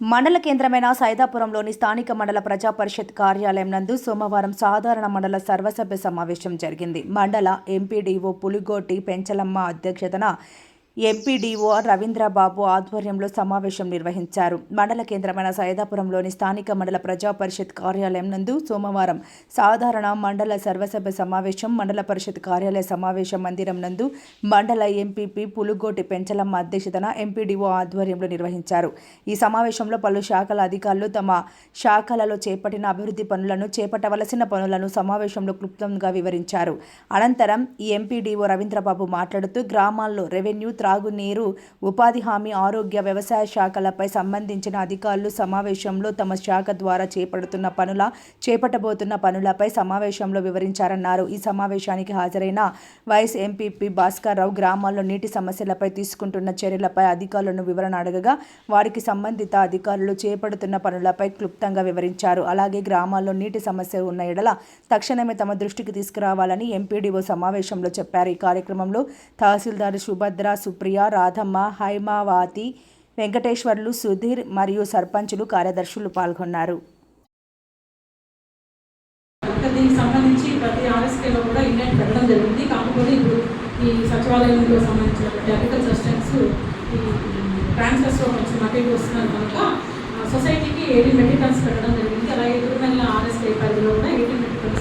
మండల కేంద్రమైన సైదాపురంలోని స్థానిక మండల ప్రజా పరిషత్ కార్యాలయం నందు సోమవారం సాధారణ మండల సర్వసభ్య సమావేశం జరిగింది. మండల ఎంపీడీఓ పులిగోటి పెంచలమ్మ అధ్యక్షతన ఎంపీడీఓ రవీంద్రబాబు ఆధ్వర్యంలో సమావేశం నిర్వహించారు. మండల కేంద్రమైన సైదాపురంలోని స్థానిక మండల ప్రజా పరిషత్ కార్యాలయం నందు సోమవారం సాధారణ మండల సర్వసభ సమావేశం మండల పరిషత్ కార్యాలయ సమావేశ మందిరం నందు మండల ఎంపీపీ పులుగోటి పెంచలమ్మ అధ్యక్షతన ఎంపీడీఓ ఆధ్వర్యంలో నిర్వహించారు. ఈ సమావేశంలో పలు శాఖల అధికారులు తమ శాఖలలో చేపట్టిన అభివృద్ధి పనులను చేపట్టవలసిన పనులను సమావేశంలో క్లుప్తంగా వివరించారు. అనంతరం ఈ ఎంపీడీఓ రవీంద్రబాబు మాట్లాడుతూ గ్రామాల్లో రెవెన్యూ త్రాగునీరు ఉపాధి హామీ ఆరోగ్య వ్యవసాయ శాఖలపై సంబంధించిన అధికారులు సమావేశంలో తమ శాఖ ద్వారా చేపడుతున్న పనుల చేపట్టబోతున్న పనులపై సమావేశంలో వివరించారన్నారు. ఈ సమావేశానికి హాజరైన వైస్ ఎంపీపీ భాస్కర్ రావు గ్రామాల్లో నీటి సమస్యలపై తీసుకుంటున్న చర్యలపై అధికారులను వివరణ అడగగా వారికి సంబంధిత అధికారులు చేపడుతున్న పనులపై క్లుప్తంగా వివరించారు. అలాగే గ్రామాల్లో నీటి సమస్య ఉన్న ఎడల తక్షణమే తమ దృష్టికి తీసుకురావాలని ఎంపీడీఓ సమావేశంలో చెప్పారు. ఈ కార్యక్రమంలో తహసీల్దార్ సుభద్ర సుప్రియ రాధమ్మ హైమావతి వెంకటేశ్వర్లు సుధీర్ మరియు సర్పంచులు కార్యదర్శులు పాల్గొన్నారు. దీనికి సంబంధించి ప్రతి ఆర్ఎస్కేలో కూడా ఇండియన్ పెట్టడం జరిగింది. కాకపోతే ఇప్పుడు ఈ సచివాలయంలో సంబంధించినటువంటి అగ్రికల్చర్ అసిస్టెంట్స్ ఈ ట్రాన్స్ఫర్స్లో కొంచెం అటు ఇటు వస్తున్నారు కనుక సొసైటీకి మెట్రిక్ టన్స్ పెట్టడం జరిగింది. అలాగే తిరుమల ఆర్ఎస్కే పరిధిలో కూడా మెట్రిక్ టన్స్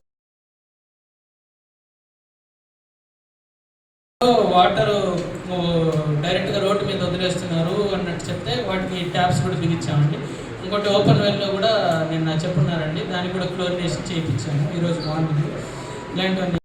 వాటర్ డైరెక్ట్గా రోడ్డు మీద వదిలేస్తున్నారు అన్నట్టు చెప్తే వాటికి ట్యాప్స్ కూడా బిగించామండి. ఇంకోటి ఓపెన్ వెల్లో కూడా నిన్న చెప్పున్నారండి. దానికి కూడా క్లోరినేషన్ చేయించాము. ఈరోజు మార్నింగ్. ఇలాంటివన్నీ